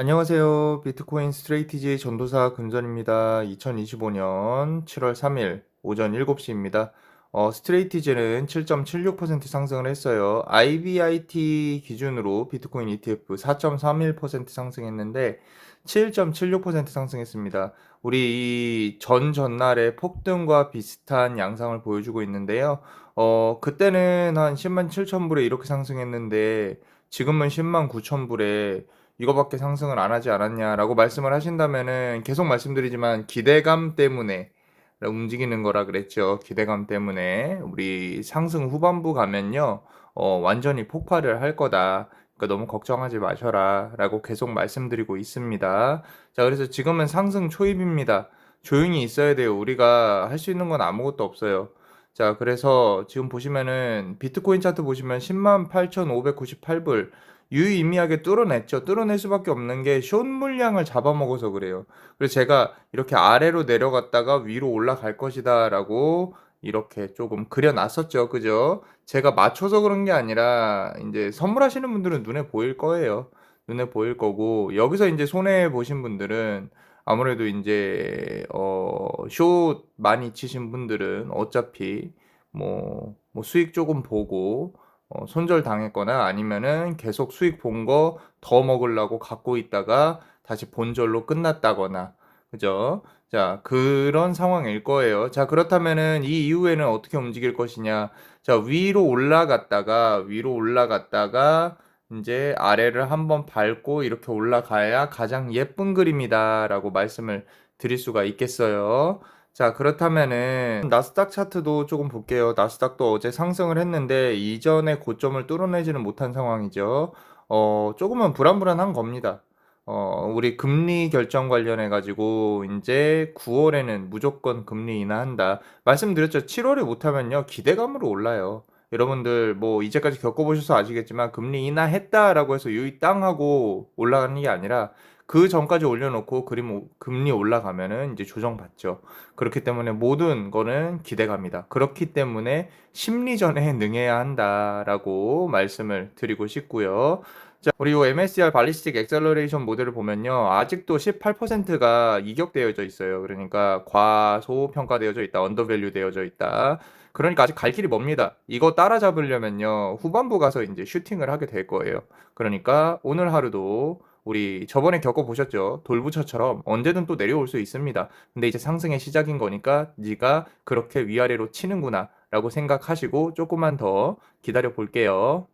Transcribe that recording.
안녕하세요. 비트코인 스트레이티지 전도사 금전입니다. 2025년 7월 3일 오전 7시입니다. 어, 스트레이티지는 7.76% 상승을 했어요. IBIT 기준으로 비트코인 ETF 4.31% 상승했는데 7.76% 상승했습니다. 우리 이 전 전날의 폭등과 비슷한 양상을 보여주고 있는데요. 어, 그때는 한 10만 7천 불에 이렇게 상승했는데 지금은 10만 9천 불에 이거밖에 상승을 안 하지 않았냐라고 말씀을 하신다면은 계속 말씀드리지만 기대감 때문에 움직이는 거라 그랬죠. 기대감 때문에 우리 상승 후반부 가면요. 어, 완전히 폭발을 할 거다. 그러니까 너무 걱정하지 마셔라. 라고 계속 말씀드리고 있습니다. 자, 그래서 지금은 상승 초입입니다. 조용히 있어야 돼요. 우리가 할 수 있는 건 아무것도 없어요. 자, 그래서 지금 보시면은 비트코인 차트 보시면 10만 8,598불 유의미하게 뚫어냈죠. 뚫어낼 수밖에 없는 게 숏 물량을 잡아먹어서 그래요. 그래서 제가 이렇게 아래로 내려갔다가 위로 올라갈 것이다라고 이렇게 조금 그려놨었죠. 그죠? 제가 맞춰서 그런 게 아니라 이제 선물하시는 분들은 눈에 보일 거예요. 눈에 보일 거고 여기서 이제 손해 보신 분들은 아무래도 이제 어숏 많이 치신 분들은 어차피 뭐, 뭐 수익 조금 보고 어, 손절 당했거나 아니면은 계속 수익 본 거 더 먹으려고 갖고 있다가 다시 본절로 끝났다거나 그죠? 자, 그런 상황일 거예요. 자, 그렇다면은 이 이후에는 어떻게 움직일 것이냐? 자, 위로 올라갔다가 위로 올라갔다가 이제 아래를 한번 밟고 이렇게 올라가야 가장 예쁜 그림이다라고 말씀을 드릴 수가 있겠어요. 자, 그렇다면은 나스닥 차트도 조금 볼게요. 나스닥도 어제 상승을 했는데 이전의 고점을 뚫어내지는 못한 상황이죠. 어, 조금은 불안불안한 겁니다. 어, 우리 금리 결정 관련해 가지고 이제 9월에는 무조건 금리 인하한다. 말씀드렸죠. 7월에 못하면요. 기대감으로 올라요. 여러분들 뭐 이제까지 겪어보셔서 아시겠지만 금리 인하했다라고 해서 유이 땅 하고 올라가는 게 아니라 그 전까지 올려놓고 그림 금리 올라가면은 이제 조정받죠. 그렇기 때문에 모든 거는 기대감이다. 그렇기 때문에 심리전에 능해야 한다라고 말씀을 드리고 싶고요. 자, 우리 요 MSCR 발리스틱 엑셀러레이션 모델을 보면요. 아직도 18%가 이격되어져 있어요. 그러니까 과소평가되어져 있다. 언더밸류 되어져 있다. 그러니까 아직 갈 길이 멉니다. 이거 따라잡으려면요. 후반부 가서 이제 슈팅을 하게 될 거예요. 그러니까 오늘 하루도 우리 저번에 겪어보셨죠? 돌부처처럼 언제든 또 내려올 수 있습니다. 근데 이제 상승의 시작인 거니까 네가 그렇게 위아래로 치는구나 라고 생각하시고 조금만 더 기다려 볼게요.